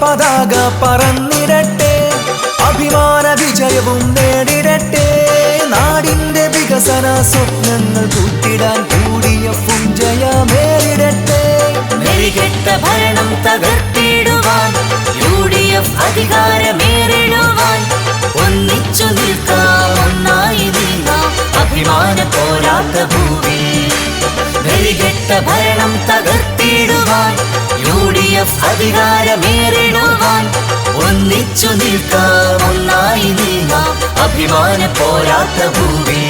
പതാക പറന്നിടട്ടെ അഭിമാന വിജയവും നേടിടട്ടെ നാടിന്റെ വികസന സ്വപ്നങ്ങൾ കൂട്ടിടാൻ കൂടിയ പുഞ്ചയ നെറികെട്ട ഭരണം തകർത്തിടുവാൻ യു ഡി എഫ് അധികാരമേറിടുവാൻ ഒന്നിച്ചു ഒന്നായി നീങ്ങാം അഭിമാന പോരാട്ട ഭൂമി ഭരണം തകർത്തിടുവാൻ യു ഡി എഫ് അധികാരമേറിടുവാൻ ഒന്നിച്ചു നിൽക്കാം ഒന്നായി നീങ്ങാം അഭിമാന പോരാത്ത ഭൂമി.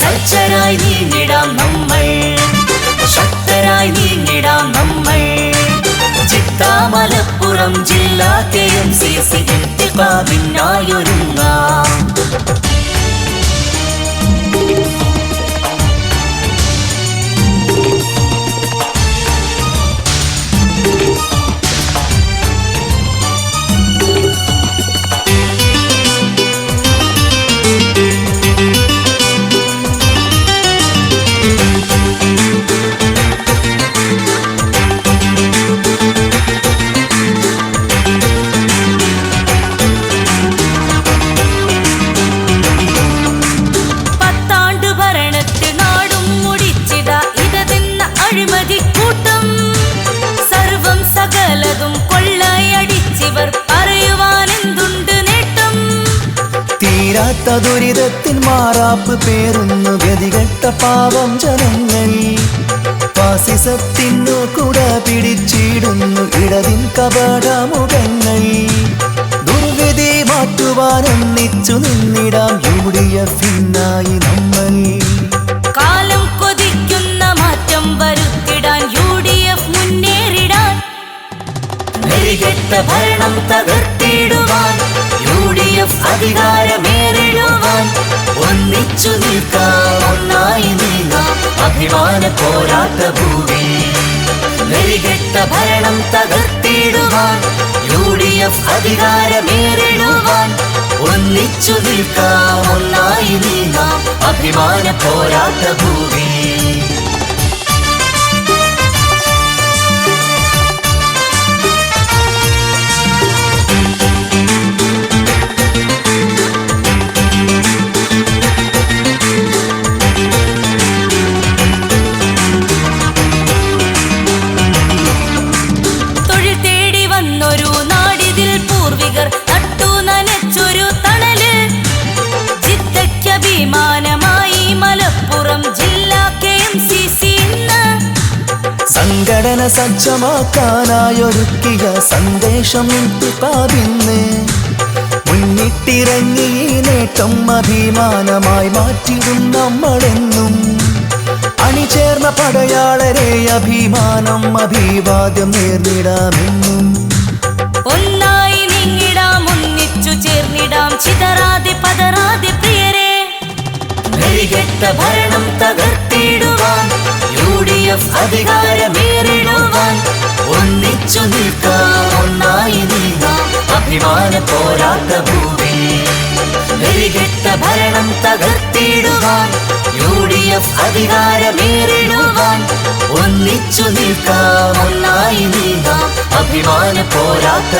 സജ്ജരായി നീങ്ങിടാം നമ്മൾ ശക്തരായി നീങ്ങിടാം നമ്മൾ. ചിത്താമലപ്പുറം ജില്ലാ കെ എം സി സി ഇന്തിക്കാവിനായൊരുങ്ങാം തീരാത്ത ദുരിതത്തിൽ മാറാപ്പ് പേറുന്നു ഗതികെട്ട പാവം ജനങ്ങൾ. ഫാസിസത്തിനു കുട പിടിച്ചിടുന്നു ഇടതിൻ കപടമുഖങ്ങൾ. ദുർവിധി മാറ്റുവാൻ ഒന്നിച്ചു നിന്നിടാം യു ഡി എഫിനായി നമ്മൾ. കാലം കൊതിക്കുന്ന മാറ്റം വരുത്തിടാൻ യു ഡി എഫ് മുന്നേറിടാൻ. നെറികെട്ട ഭരണം തകർത്തിടുവാൻ യു ഡി എഫ് അധികാരമേറിടുവാൻ ഒന്നിച്ചു നിൽക്കാം ഒന്നായി നീങ്ങാം അഭിമാന പോരാട്ട ഭൂമി. നെറികെട്ട ഭരണം തകർത്തിടുവാൻ യു ഡി എഫ് അധികാരമേറിടുവാൻ ഒന്നിച്ചു നിൽക്കാം ഒന്നായി നീങ്ങാം അഭിമാന പോരാട്ട ഭൂമി. പൂർവികർ നട്ടു നനച്ചൊരു തണൽ. ജിദ്ദയ്ക്കഭിമാനമായി മലപ്പുറം ജില്ലാ കെ എം സി സി സംഘടന സജ്ജമാക്കാനായൊരുക്കിയ സന്ദേശം പാപിന്ന്. മുന്നിട്ടിറങ്ങി നേട്ടം അഭിമാനമായി മാറ്റിടും നമ്മളെന്നും. അണിചേർന്ന പടയാളരെ അഭിമാനം അഭിവാദ്യം നേർന്നിടാമെന്നും ചിതറാതെ പതറാതെ പ്രിയരെ. നെറികെട്ട ഭരണം തകർത്തിടുവാൻ യു ഡി എഫ് അധികാരമേറിടുവാൻ ഒന്നിച്ചു നിൽക്കാം ഒന്നായി നീങ്ങാം. അഭിമാന പോരാട്ട ഭൂമി. നെറികെട്ട ഭരണം തകർത്തിടുവാൻ യു ഡി എഫ് അധികാരമേറിടുവാൻ ഒന്നിച്ചു നിൽക്കാം ഒന്നായി നീങ്ങാം. അഭിമാന പോരാട്ട